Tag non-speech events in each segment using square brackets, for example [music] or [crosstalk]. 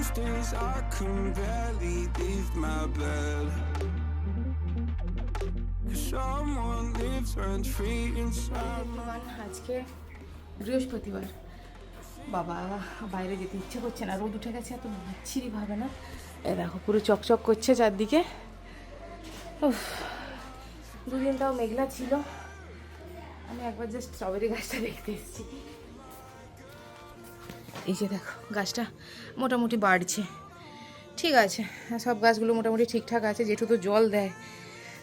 Most days I can barely leave my bed. someone lives rent free inside. আজকে বৃহস্পতিবার বাবা বাইরে যেতে ইচ্ছে করছে না রোদ উঠে গেছে এত বিচ্ছিরি ভাবে না এ দেখো পুরো চকচক করছে চারদিকে উফ, দুদিন তাও মেঘলা ছিল আমি একবার জাস্ট স্ট্রবেরি গাছটা দেখতে এসেছি এই যে দেখো, গাছটা মোটামুটি বাড়ছে। ঠিক আছে, সব গাছগুলো মোটামুটি ঠিকঠাক আছে যেটু তো জল দেয়।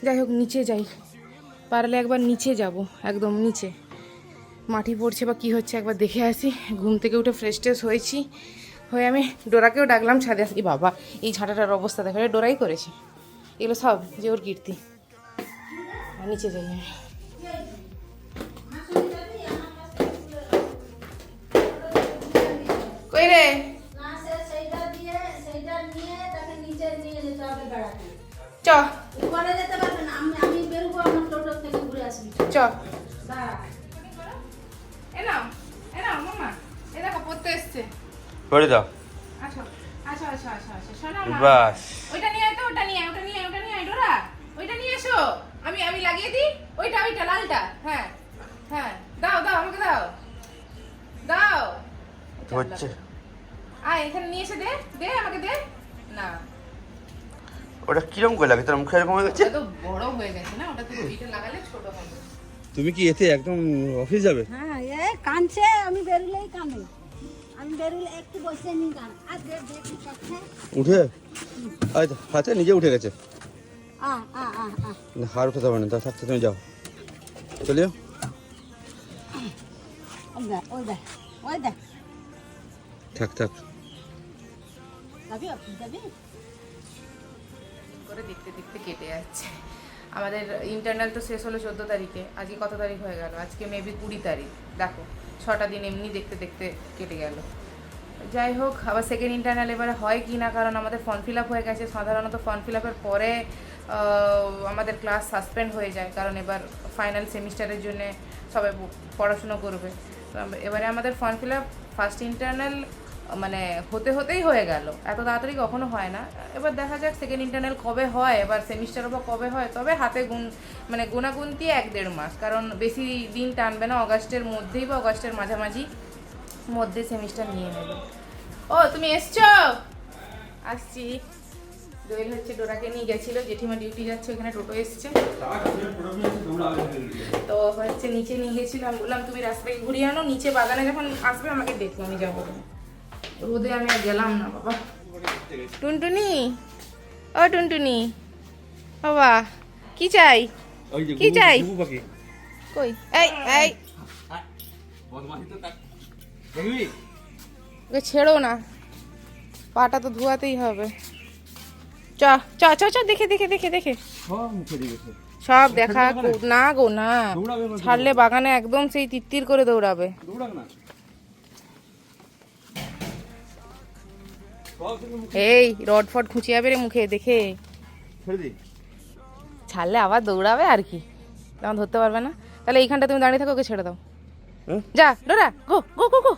যাই হোক, নিচে যাই। পারলে একবার নিচে যাব, একদম নিচে। মাটি পড়ছে বা কি হচ্ছে একবার দেখে আসি। ঘুম থেকে উঠে ফ্রেশ ট্রেশ হয়েছি। হয়ে আমি ডোরাকেও ডাকলাম ছাদে আসি। বাবা, এই ছাটাটার অবস্থা দেখো ডোরাই করেছে। এগুলো সব যে ওর কীর্তি। নিচে যাই আমি। কই রে না সে সেইটা দিয়ে সেইটা নিয়ে তাকে নিচে নিয়ে যেতে হবে বেড়াতে। চ। উপরে যেতে পারবে না আমি আমি বেরোবো আমার টোটো থেকে ঘুরে আসবি। চ। এ নাও এ নাও মামা এ দেখো পড়তে এসছে। করে দাও। আসো আসো আসো আসো আসো শোনো মা। বাস। ওইটা নিয়ে আয় তো ওটা নিয়ে ওটা নিয়ে ওটা নিয়ে ডোরা। ওইটা নিয়ে এসো। আমি আমি লাগিয়ে দিই ওইটা ওইটা লালটা। হ্যাঁ হ্যাঁ। দাও দাও আমাকে দাও। দাও। হচ্ছে। আয় এখানে নিয়ে এসে দে দে আমাকে দে। না। ওটা কিরম করে লাগে? তোর মুখে এরকম হয়ে গেছে? তো বড় হয়ে গেছে না? ওটা তো ওইটা লাগালে ছোট হবে। তুমি কি এতে একদম অফিস যাবে? হ্যাঁ এ কাঁদছে আমি বেরোলেই কাঁদে। আমি বেরোলে একটু বসে নি কান আর দেখ দেখ কি করছে। উঠে? আয় হাতে নিজে উঠে গেছে। আ আ আ আ। না, হার উঠাতে হবে না তা থাকতে তুমি যাও। চলিও ওই দেখ ওই দেখ ওই দেখ। থাক থাক। করে দেখতে দেখতে কেটে যাচ্ছে। আমাদের ইন্টারনাল তো শেষ হলো চোদ্দ তারিখে। আজকে কত তারিখ হয়ে গেল? আজকে মেবি কুড়ি তারিখ। দেখো, ছটা দিন এমনি দেখতে দেখতে কেটে গেল। যাই হোক, আবার সেকেন্ড ইন্টারনাল এবারে হয় কি না? কারণ আমাদের ফর্ম ফিল আপ হয়ে গেছে। সাধারণত ফর্ম ফিল আপের পরে আমাদের ক্লাস সাসপেন্ড হয়ে যায়। কারণ এবার ফাইনাল সেমিস্টারের জন্য সবাই পড়াশুনো করবে। এবারে আমাদের form fill up first internal মানে হতে হতেই হয়ে গেল। এত তাড়াতাড়ি কখনো হয় না। এবার দেখা যাক সেকেন্ড ইন্টারনাল কবে হয়, এবার সেমিস্টার বা কবে হয়। তবে হাতে গুণ মানে গুণাগুনতি এক দেড় মাস। কারণ বেশি দিন টানবে না, অগাস্টের মধ্যেই বা অগাস্টের মাঝামাঝি মধ্যে সেমিস্টার নিয়ে নেবে। ও, তুমি এসছো? আসছি। দোয়েল হচ্ছে ডোরাকে নিয়ে গেছিল, জেঠিমা ডিউটি যাচ্ছে, ওখানে টোটো এসছে। তো হচ্ছে নিচে নিয়ে গেছিল। আমি বললাম, তুমি রাস্তায় ঘুরিয়ে আনো, নিচে বাগানে যখন আসবে আমাকে দেখো, আমি যাব। রোদে আমি আর গেলাম না বাবা। টুনটুনি? ও টুনটুনি। বাবা কি চাই? কি চাই? কই? এই এই। ওকে ছেড়ো না। পাটা তো ধোয়াতেই হবে। চ চ চ চ দেখে দেখে দেখে দেখে। সব দেখা কো- না গো না। ছাড়লে বাগানে একদম সেই তিত্তির করে দৌড়াবে। এই রড ফড খুঁচিয়ে যাবে রে মুখে দেখে। ছাড়লে আবার দৌড়াবে আর কি? তখন ধরতে পারবে না। তাহলে এইখানটা তুমি দাঁড়িয়ে থাকো ওকে ছেড়ে দাও। হ্যাঁ? যা ডোরা গো গো গো গো।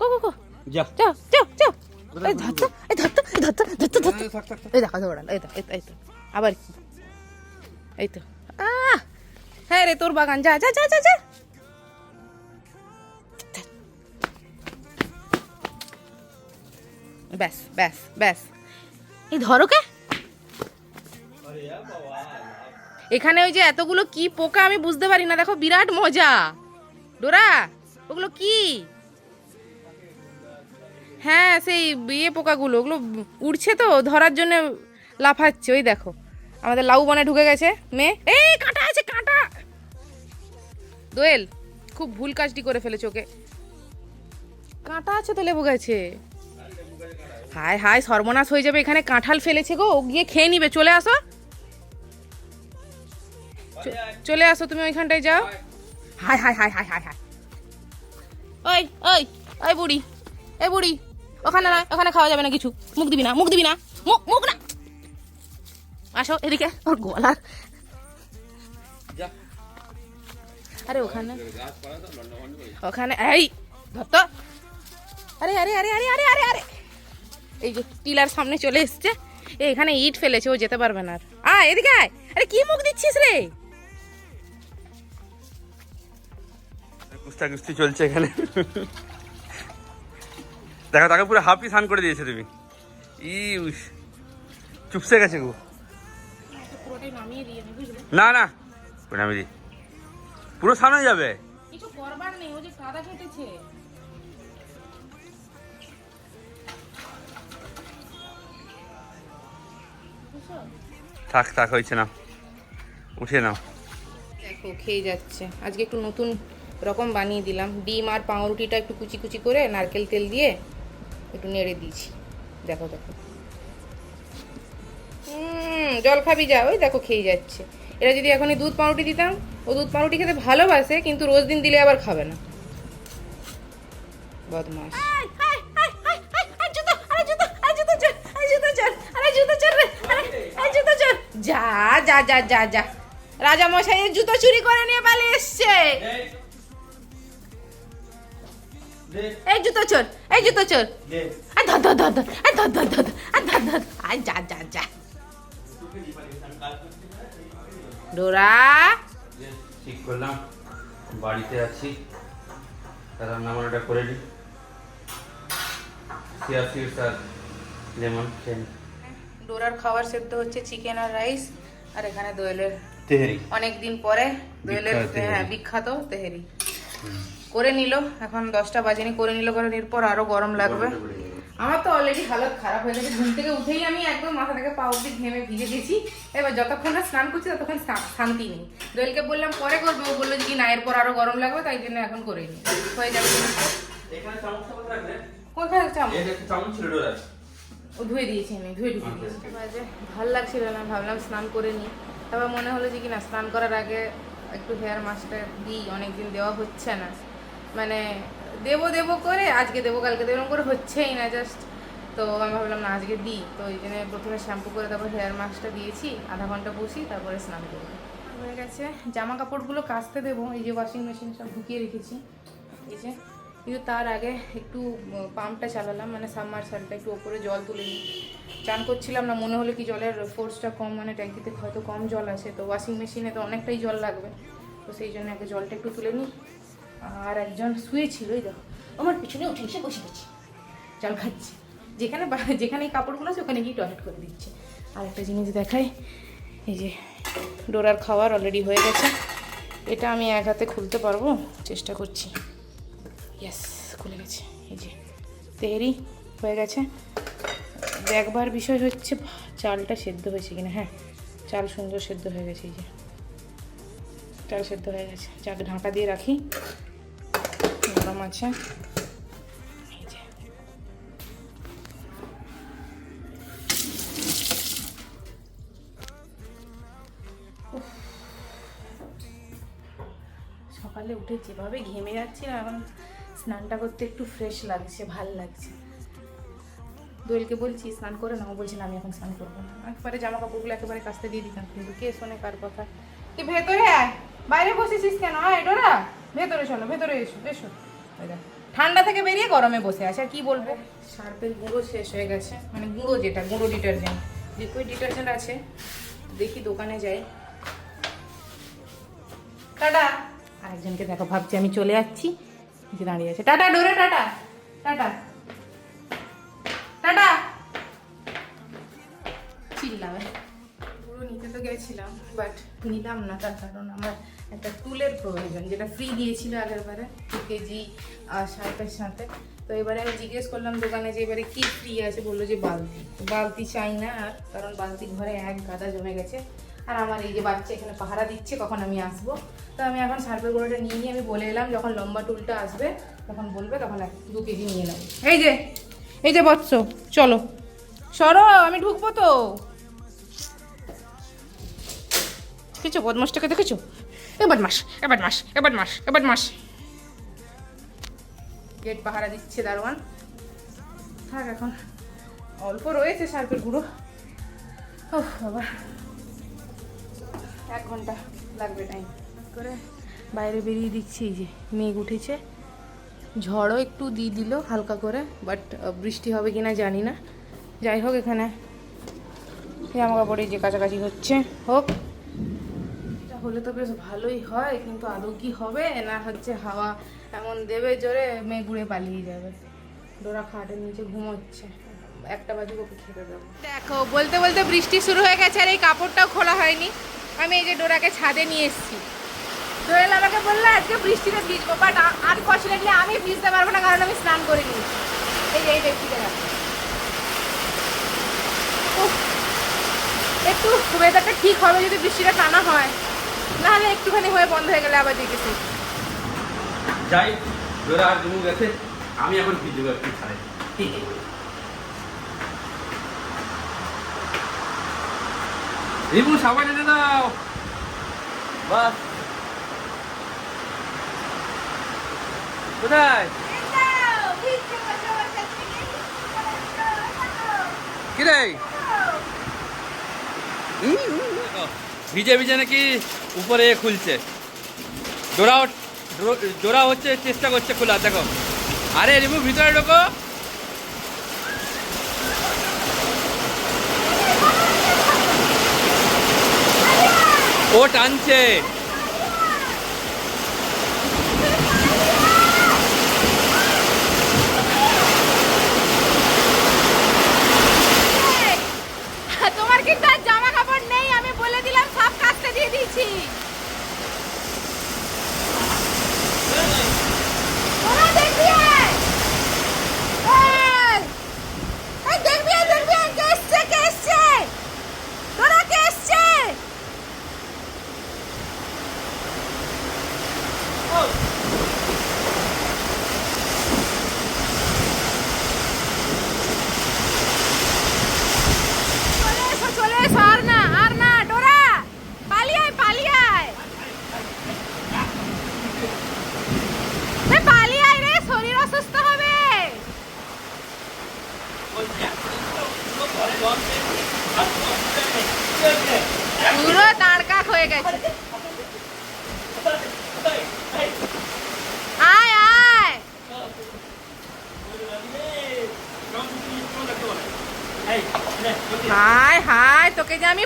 গো গো গো। যা। যাও যাও যাও এই ধরতো এই ধরতো এই ধরতো ধরতো ধরতো। এই দেখো দৌড়ালো এই তো এই তো আবার কি? এই তো। আহ! হ্যাঁ রে তোর বাগান যা যা যা যা যা। ব্যাস ব্যাস ব্যাস। এই ধরো কে? এখানে ওই যে এতগুলো কি পোকা আমি বুঝতে পারি না। দেখো, বিরাট মজা। ডোরা, ওগুলো কি? হ্যাঁ সেই ইয়ে পোকাগুলো, ওগুলো উড়ছে তো, ধরার জন্য লাফাচ্ছে। ওই দেখো, আমাদের লাউ বনে ঢুকে গেছে, মেয়ে। এই, কাঁটা আছে, কাঁটা। দোয়েল, খুব ভুল কাজটি করে ফেলেছে ওকে। কাঁটা আছে তো লেবু গাছে। হায় হায় সর্বনাশ হয়ে যাবে এখানে কাঁঠাল ফেলেছে গো। ও গিয়ে খেয়ে নিবে চলে আসো। চলে আসো তুমি ওইখানটায় যাও। হায় হায় হায় হায় হায় হায়। ওই ওই ওই বুড়ি এই বুড়ি ওখানে না ওখানে খাওয়া যাবে না কিছু। মুখ দিবি না মুখ দিবি না মুখ মুখ না। আসো এদিকে। ওর গলার। আরে ওখানে। ওখানে এই ধর তো। আরে আরে আরে আরে আরে আরে আরে। এই যে টিলার সামনে চলে এসছে। এ, এখানে ইট ফেলেছে ও যেতে পারবে না আর। আ এদিকে আয়। আরে কি মুখ দিচ্ছিস রে? কুস্তা কুস্তি চলছে এখানে। দেখো তাকে পুরো হাফি স্নান করে দিয়েছে তুমি। ই উস, চুপসে গেছে গো। পুরোটাই নামিয়ে দিয়ে নি না না পুরো নামিয়ে দি পুরো সামনে যাবে। কিছু করবার নেই ও যে কাদা কেটেছে থাক থাক, হয়েছে না। উঠে নাও। দেখো, খেয়ে যাচ্ছে। আজকে একটু নতুন রকম বানিয়ে দিলাম। ডিম আর পাউরুটিটা একটু কুচি কুচি করে নারকেল তেল দিয়ে একটু নেড়ে দিয়েছি। দেখো দেখো। জল খাবি যা, ওই দেখো, খেয়ে যাচ্ছে। এরা যদি এখনই দুধ পাউরুটি দিতাম, ও দুধ পাউরুটি খেতে ভালোবাসে, কিন্তু রোজ দিন দিলে আবার খাবে না। বদমাস যা যা যা যা যা। রাজা মশাইয়ের জুতো চুরি করে নিয়ে পালিয়ে এসছে। এই জুতো চোর, এই জুতো চোর। আয় ধর ধর ধর আয় ধর ধর ধর আয় ধর ধর। আয়, যা যা যা। ডোরা। ঠিক করলাম। বাড়িতে আছি। রান্না বান্নাটা করে নিই সিয়া সিডস আর লেমন খেয়ে ডোরার খাবার সেদ্ধ হচ্ছে চিকেন আর রাইস আর এখানে দোয়েলের তেহেরি। অনেক দিন পরে দোয়েলের হ্যাঁ বিখ্যাত তেহেরি। করে নিল এখন দশটা বাজেনি করে নিল কারণ এরপর আরও গরম লাগবে। আমার তো অলরেডি হালত খারাপ হয়ে গেছে ঘুম থেকে উঠেই আমি একদম মাথা থেকে পা অব্দি ঘেমে ভিজে গেছি। এবার যতক্ষণ না স্নান করছি ততক্ষণ শান্তি নেই। দোয়েলকে বললাম পরে করবে। ও বলল যে কি না এরপর আরও গরম লাগবে তাই জন্য এখন করে নিই। হয়ে যাবে। কোথায় চামচ? ও ধুয়ে দিয়েছি আমি ধুয়ে ঢুকে দিয়েছি। বাজে ভালো লাগছিল না ভাবলাম স্নান করে নিই। তারপর মনে হলো যে কি না স্নান করার আগে একটু হেয়ার মাস্কটা দিই অনেকদিন দেওয়া হচ্ছে না। মানে দেবো দেবো করে আজকে দেবো কালকে দেবো করে হচ্ছেই না জাস্ট তো আমি ভাবলাম না আজকে দিই। তো ওই জন্য প্রথমে শ্যাম্পু করে তারপর হেয়ার মাস্কটা দিয়েছি আধা ঘণ্টা বসি তারপরে স্নান করব। হয়ে গেছে। জামা কাপড়গুলো কাচতে দেবো এই যে ওয়াশিং মেশিন সব ঢুকিয়ে রেখেছি। এই যে কিন্তু তার আগে একটু পাম্পটা চালালাম মানে সাবমার্সালটা একটু ওপরে জল তুলে নিই। চান করছিলাম না, মনে হলো কি জলের ফোর্সটা কম মানে ট্যাঙ্কিতে হয়তো কম জল আছে, তো ওয়াশিং মেশিনে তো অনেকটাই জল লাগবে। তো সেই জন্য আগে জলটা একটু তুলে নিই। আর একজন শুয়েছিল ওই দেখো, আমার পিছনে উঠে এসে বসে গেছি। জল খাচ্ছি। যেখানে যেখানে কাপড়গুলো আছে, ওখানে গিয়ে টয়লেট করে দিচ্ছে। আর একটা জিনিস দেখাই, এই যে ডোরার খাওয়ার অলরেডি হয়ে গেছে। এটা আমি এক হাতে খুলতে পারব? চেষ্টা করছি। ইয়েস খুলে গেছে। এই যে, তেরি হয়ে গেছে। দেখবার বিষয় হচ্ছে, চালটা সেদ্ধ হয়েছে কিনা? হ্যাঁ চাল সুন্দর সেদ্ধ হয়ে গেছে, এই যে। চাল সেদ্ধ হয়ে গেছে। চাল ঢাকা দিয়ে রাখি। গরম আছে। সকালে উঠে যেভাবে ঘেমে যাচ্ছি এখন স্নানটা করতে একটু ফ্রেশ লাগছে ভালো লাগছে। দোয়েলকে বলছি স্নান করে নাও। বলছি না আমি এখন স্নান করব না। একবারে জামা কাপড়গুলো একেবারে কাস্তে দিয়ে দিতাম কিন্তু কে শোনে কার কথা। কি ভেতরে আয়। বাইরে বসেছিস কেন? আয় ডোরা। ভেতরে চলো ভেতরে এসো এসো। ঠান্ডা থেকে বেরিয়ে গরমে বসে আছে আর কি বলব? সার্পের গুঁড়ো শেষ হয়ে গেছে। মানে গুঁড়ো যেটা গুঁড়ো ডিটারজেন্ট। লিকুইড ডিটারজেন্ট আছে। দেখি দোকানে যাই। টাটা। আরেকজনকে দেখো ভাবছি আমি চলে যাচ্ছি যে দাঁড়িয়ে আছে। টাটা, ডোরে, টাটা। টাটা। টাটা। চিল্লাবে। পুরো নিতে তো গেছিলাম বাট নিলাম না, তার কারণ আমার একটা টুলের প্রয়োজন, যেটা ফ্রি দিয়েছিল আগের বারে দু কেজি শার্টের সাথে। তো এবারে আমি জিজ্ঞেস করলাম দোকানে যে এবারে কি ফ্রি আছে, বলল যে বালতি। বালতি চাই না আর, কারণ বালতি ঘরে এক গাদা জমে গেছে। আর আমার এই যে বাচ্চা এখানে পাহারা দিচ্ছে, কখন আমি আসব? তো আমি এখন সার্ভে গোড়াটা নিয়ে নিয়ে আমি বলে এলাম যখন লম্বা টুলটা আসবে তখন বলবে তখন এক দু কেজি নিয়ে নেব। এই যে এই যে বৎস চলো। সরো আমি ঢুকবো তো। দেখেছ বদমাসটাকে দেখেছ? এ বদমাস এ বদমাস এ বদমাস এ বদমাস। গেট পাহারা দিচ্ছে দারোয়ান। থাক এখন অল্প রয়েছে সার্পের গুঁড়ো। ও বাবা। এক ঘণ্টা লাগবে টাইম করে বাইরে বেরিয়ে দিচ্ছি যে মেঘ উঠেছে। ঝড়ও একটু দিয়ে দিল হালকা করে বাট বৃষ্টি হবে কিনা জানি না। যাই হোক এখানে জামা কাপড়ে যে কাছাকাছি হচ্ছে, হোক। এটা হলে তো বেশ ভালোই হয়, কিন্তু আদৌ কি হবে? না হচ্ছে হাওয়া এমন দেবে জোরে মেঘ উড়ে পালিয়ে যাবে। ডোরা খাটের নিচে ঘুমোচ্ছে। একটা বাজে ওকে খেতে দেবো। দেখো, বলতে বলতে বৃষ্টি শুরু হয়ে গেছে আর এই কাপড়টাও খোলা হয়নি। আমি এই যে ডোরাকে ছাদে নিয়ে এসেছি। দোয়েল আমাকে বলল আজকে বৃষ্টিতে ভিজবো বাট আনফর্চুনেটলি আমি ভিজতে পারব না, কারণ আমি স্নান করে নিয়েছি এই যে, এই ব্যক্তিকে একটু ওয়েদারটা ঠিক হবে যদি বৃষ্টিটা টানা হয়। নাহলে একটুখানি হয়ে বন্ধ হয়ে গেলে আবার দেখেছি যাই ডোরা আর জমু গেছে, আমি এখন ভিজবো একটু ছাড়ে রিবু সবাই যেতে দাও। বাস কোথায়? কি রে ভিজে ভিজে নাকি উপরে খুলছে। ডোরাও ডো- ডোরা হচ্ছে, চেষ্টা করছে খোলা, দেখো। আরে রিমু, ভিতরে ঢোকো। ও টানছে তোমার কিন্তু আর জামা কাপড় নেই আমি বলে দিলাম সব কাচতে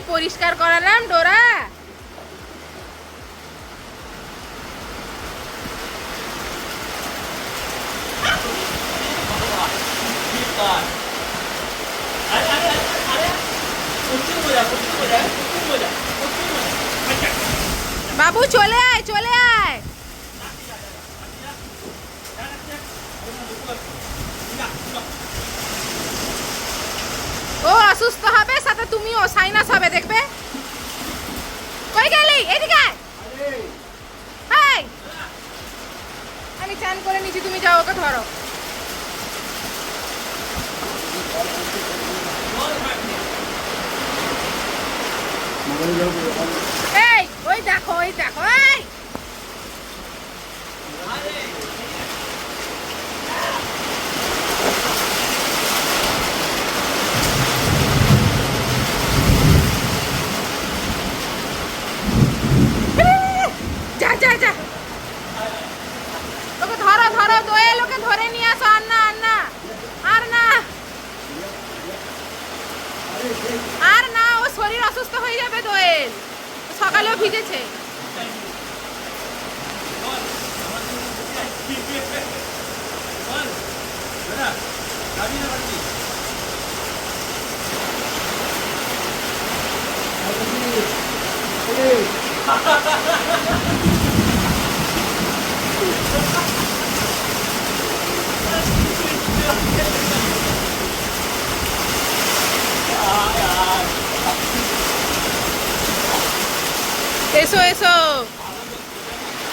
পরিষ্কার এই, ওই দেখো ওই দেখো, এই। ধরো ধরো, দোয়েল ওকে ধরে নিয়ে আসো আর না আর না আর না আর না ও শরীর অসুস্থ হয়ে যাবে দোয়েল। সকালেও ভিজেছে। এসো এসো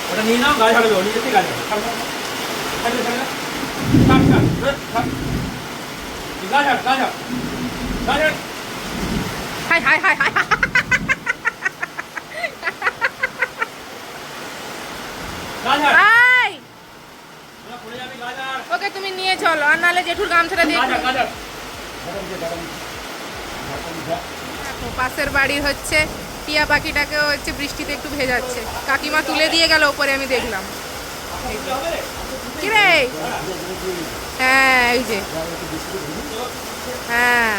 ওটা নিয়ে নাও নিজে থেকে hi hi hi hi. Hi. গায়ে হার ওকে তুমি নিয়ে চলো আর নাহলে জেঠুর গামছাটা দিয়ে পাশের বাড়ি হচ্ছে টিয়া পাখিটাকেও হচ্ছে বৃষ্টিতে একটু ভেজাচ্ছে। কাকিমা তুলে দিয়ে গেল ওপরে আমি দেখলাম। কিরে? হ্যাঁ এই যে। হ্যাঁ।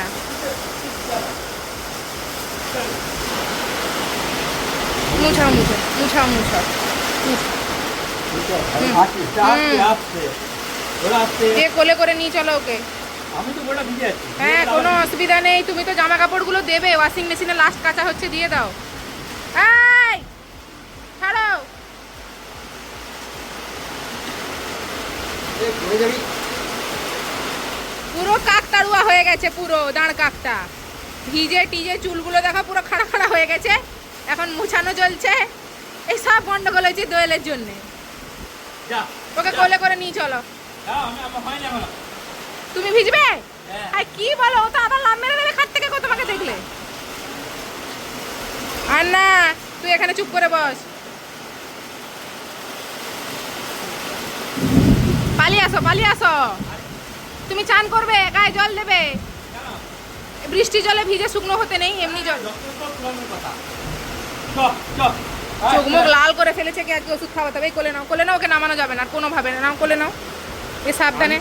মুছাও মুছাও হুম। এ কোলে করে নিয়ে চলো ওকে। হ্যাঁ কোনো অসুবিধা নেই তুমি তো জামা কাপড়গুলো দেবে ওয়াশিং মেশিনে লাস্ট কাঁচা হচ্ছে দিয়ে দাও। পুরো কাকতাড়ুয়া হয়ে গেছে পুরো দাঁড় কাকটা। ভিজে টিজে চুলগুলো দেখো পুরো খাড়া খাড়া হয়ে গেছে। এখন মুছানো চলছে। এই সব গন্ডগোল হয়েছে দোয়েলের জন্য। ওকে কোলে করে নিয়ে চলো। তুমি ভিজবে? হ্যাঁ। আর কি বলো ও তো আবার লাভ মেরে দেবে খাট থেকে তোমাকে দেখলে? আর না তুই এখানে চুপ করে বস। পালিয়ে আসো পালিয়ে আসো। তুমি চান করবে গায়ে জল দেবে। বৃষ্টি জলে ভিজে শুকনো হতে নেই এমনি জল। চোখ মুখ লাল করে ফেলেছে কি? আজকে ওষুধ খাওয়াতে হবে। কোলে নাও কোলে নাও ওকে নামানো যাবে না কোনোভাবে না নাও কোলে নাও। এ সাবধানে।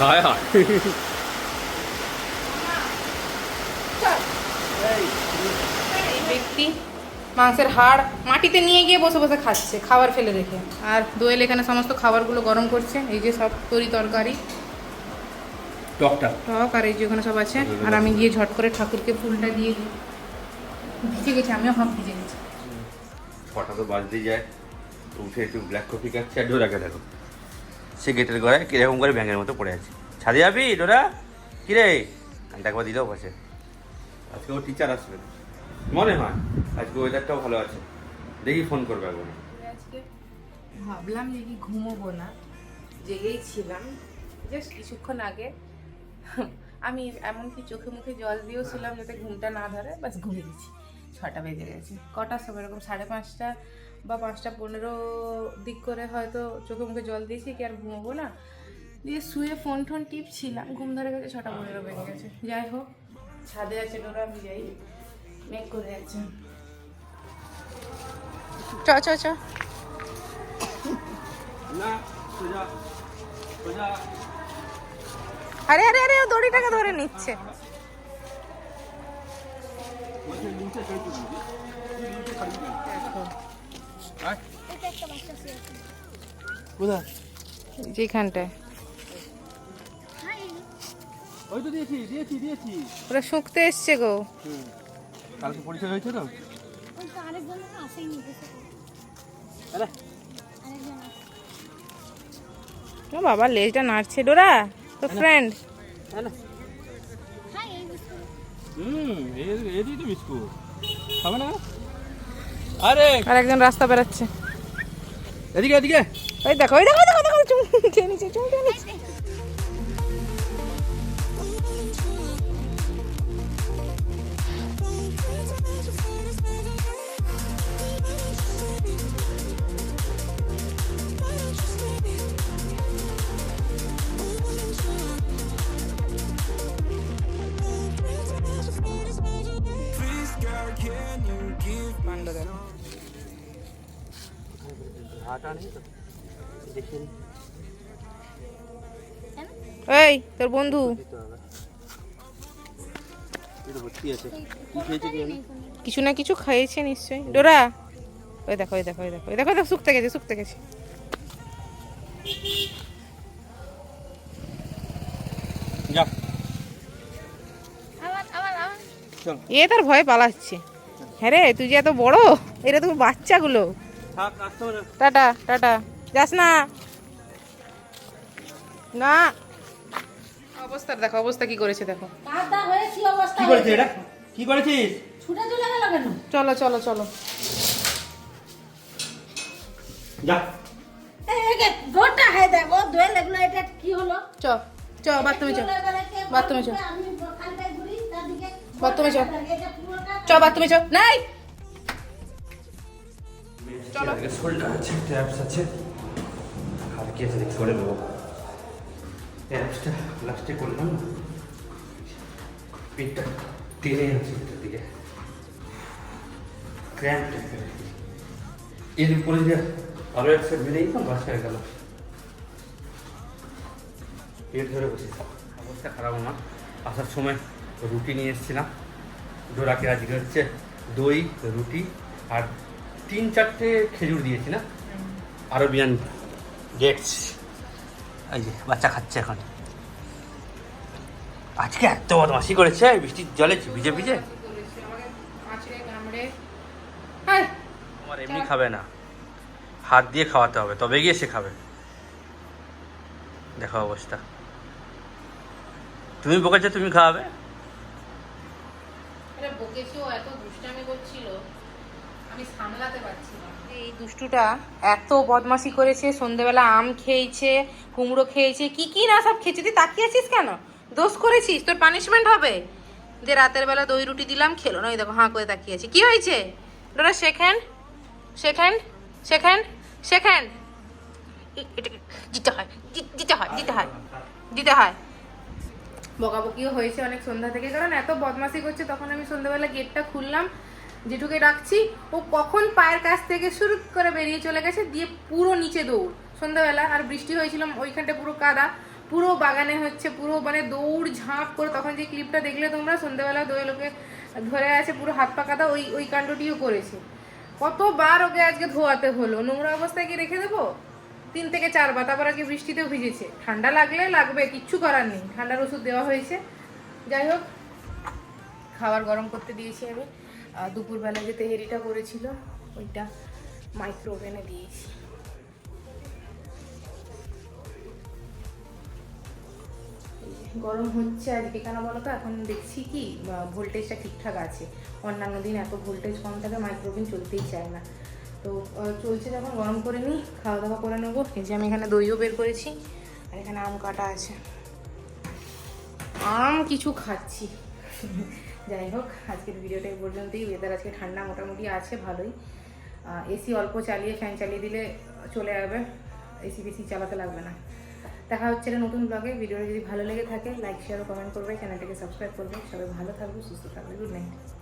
হায় হায়। ব্যক্তি মাংসের হাড় মাটিতে নিয়ে গিয়ে বসে বসে খাচ্ছে খাবার ফেলে রেখে। আর দোয়েল এখানে সমস্ত খাবারগুলো গরম করছে এই যে সব তরি তরকারি। টকটা। টক আর এই যে ওখানে সব আছে। আর আমি গিয়ে ঝট করে ঠাকুরকে ফুলটা দিয়ে দিই। ভিজে গেছে আমিও হাফ ভিজে ছটা তো বাজতেই যায়। তো উঠে একটু ব্ল্যাক কফি খাচ্ছে। আর ডোরাকে দেখো, সে গেটের গড়ায় কীরকম করে ব্যাঙের মতো পড়ে আছে। ছাদে যাবি ডোরা? কিরে? আমি একবার দিলেও পাশে। আজকে ও টিচার আসবে। মনে হয় আজকে ওয়েদারটাও ভালো আছে। দেখি ফোন করবে একবার। ভাবলাম যে কি ঘুমোবো না। জেগেই ছিলাম। জাস্ট কিছুক্ষণ আগে আমি এমনকি চোখে মুখে জল দিয়েও ছিলাম যাতে ঘুমটা না ধরে বাস ঘুমিয়ে ছটা বেজে গেছে। কটার সময়? এরকম সাড়ে পাঁচটা বা পাঁচটা পনেরো দিক করে হয়তো চোখে মুখে জল দিয়েছি কি আর ঘুমোবো না? দিয়ে শুয়ে ফোন টোন টিপছিলাম ঘুম ধরে গেছে ছটা পনেরো বেজে গেছে। যাই হোক ছাদে আছে ডোরা আমি যাই। মেক করে আছে চ চ চ। আরে আরে আরে ও দড়িটাকে ধরে নিচ্ছে। কোথায় যেখানটায় ওই তো দিয়েছি দিয়েছি দিয়েছি ওরা শুকতে এসছে গো। হুম। কালকে পরিচয় হয়েছে তো? বাবা লেজটা নাড়ছে ডোরা। তো ফ্রেন্ড হ্যাঁ হুম এদিকে তো বিস্কুট খাবে না? আরে! আর একজন রাস্তা বেরাচ্ছে এদিকে এদিকে! ওই দেখো ওই দেখো দেখো দেখো চুম নিচে চুম খেয়ে দেখো দেখি এই তোর বন্ধু। কিছু না কিছু খাইয়েছে নিশ্চয়ই। ডোরা ওই দেখো ওই দেখো ওই দেখো ওই দেখো দেখো শুকতে গেছে শুকতে গেছে। এ তার ভয়ে পালাচ্ছে। হ্যাঁ রে তুই যে এত বড় এরা তুমি বাচ্চাগুলো। থাক আসতে হবে না। Tata tata. যাস না। না। অবস্থা দেখো অবস্থা কি করেছে দেখো। কি অবস্থা? কি করেছিস এটা? কি করেছিস? ছুটে চলে গেল কেন? চলো চলো চলো। যা। গোটা হয়ে দেখো দোয়েল এগুলো এটা কি হলো? চ চ বাথরুমে চ বাথরুমে চ। আমি খালি পায়ে ঘুরি তারদিকে বাথরুমে চ। নাই। চলো। শোল্ডার আছে আছে। আর কি করে লাস্টে না পেটটা দিকে। ক্র্যাম্প এর উপরে যে আরও এক সাইড বেরিয়ে যেতাম বাস হয়ে গেল। পেট ধরে বসে অবস্থা খারাপ আমার। আসার সময় রুটি নিয়ে এসেছিলাম। ডোরাকে আজকে হচ্ছে দই রুটি আর তিন চারটে খেজুর দিয়েছি না? আরবিয়ান ডেটস এই যে বাচ্চা খাচ্ছে এখন। আজকে এত বদমাসি করেছে বৃষ্টির জলে ভিজে ভিজে। তোমার এমনি খাবে না। হাত দিয়ে খাওয়াতে হবে তবে গিয়ে সে খাবে। দেখো অবস্থা। তুমি বকেছো তুমি খাওয়াবে? আরে বকেছেও এত দুষ্টামি করছিল, আমি সামলাতে পারছি না। এই দুষ্টুটা এত বদমাশি করেছে, সন্ধেবেলা আম খেয়েছে, কুমড়ো খেয়েছে, কি কি না সব খেয়েছে, তুই তাকিয়ে আছিস কেন? দোষ করেছিস, তোর পানিশমেন্ট হবে। যে রাতের বেলা দই রুটি দিলাম, খেলো না, ওই দেখো হাঁ করে তাকিয়ে আছে। কি হয়েছে? Dora second second second second দিতে হয় দিতে হয় দিতে হয় দিতে হয়। বকাবকিও হয়েছে অনেক সন্ধ্যা থেকে। কারণ এত বদমাশি করছে, তখন আমি সন্ধ্যাবেলা গেটটা খুললাম, জেঠুকে ডাকছি, ও কখন পায়ের কাছ থেকে শুরু করে বেরিয়ে চলে গেছে, দিয়ে পুরো নিচে দৌড়। সন্ধ্যাবেলা আর বৃষ্টি হয়েছিল, ওইখানটা পুরো কাদা, পুরো বাগানে হচ্ছে, পুরো মানে দৌড় ঝাঁপ করে, তখন যে ক্লিপটা দেখলে তোমরা, সন্ধ্যাবেলা দই লোকে ধরে আছে, পুরো হাত পা কাদা, ওই ওই কাণ্ডটিও করেছে। কতবার ওকে আজকে ধোয়াতে হলো? নোংরা অবস্থায় কি রেখে দেবো? তিন থেকে চারবার তারপর আজকে বৃষ্টিতেও ভিজেছে। ঠান্ডা লাগলে লাগবে, কিচ্ছু করার নেই। ঠান্ডার ওষুধ দেওয়া হয়েছে। যাই হোক, খাবার গরম করতে দিয়েছি আমি। দুপুরবেলা যে তেহেরিটা করেছিল, ওইটা মাইক্রো ওভেনে দিয়েছি। গরম হচ্ছে আজকে কেন বলো তো? এখন দেখছি কি ভোল্টেজটা ঠিকঠাক আছে। অন্যান্য দিন এত ভোল্টেজ কম থাকে মাইক্রোওভেন চলতেই চায় না। তো চলছে যখন, গরম করে নিই খাওয়া দাওয়া করে নেব। এই যে আমি এখানে দইও বের করেছি, আর এখানে আম কাটা আছে। আম কিছু খাচ্ছি। [laughs] যাই হোক, আজকের ভিডিওটা পর্যন্তই। ওয়েদার আজকে ঠান্ডা মোটামুটি আছে, ভালোই। এসি অল্প চালিয়ে ফ্যান চালিয়ে দিলে চলে যাবে। এসি বেশি চালাতে লাগবে না। দেখা হচ্ছে একটা নতুন ব্লগে ভিডিওটা যদি ভালো লেগে থাকে লাইক শেয়ার কমেন্ট করবে। চ্যানেলটাকে সাবস্ক্রাইব করবে। সবাই ভালো থাকবে, সুস্থ থাকবে। Good night